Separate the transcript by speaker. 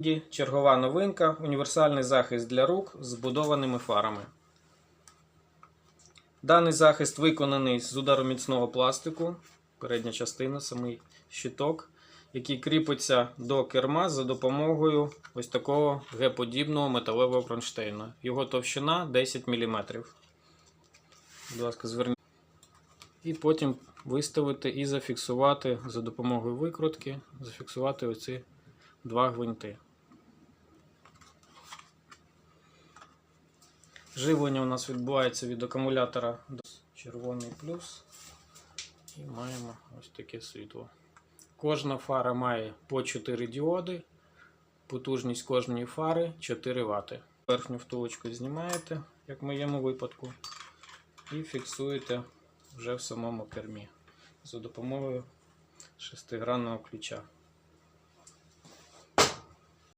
Speaker 1: І Чергова новинка. Універсальний захист для рук з збудованими фарами. Даний захист виконаний з удароміцного пластику. Передня частина, самий щиток, який кріпиться до керма за допомогою ось такого Г-подібного металевого кронштейна. Його товщина 10 мм. Будь ласка, зверніть. І потім виставити і зафіксувати за допомогою викрутки, зафіксувати оці два гвинти. Живлення у нас відбувається від акумулятора червоний плюс. І маємо ось таке світло. Кожна фара має по 4 діоди. Потужність кожної фари 4 Вт. Верхню втулочку знімаєте, як в моєму випадку, і фіксуєте вже в самому кермі за допомогою шестигранного ключа.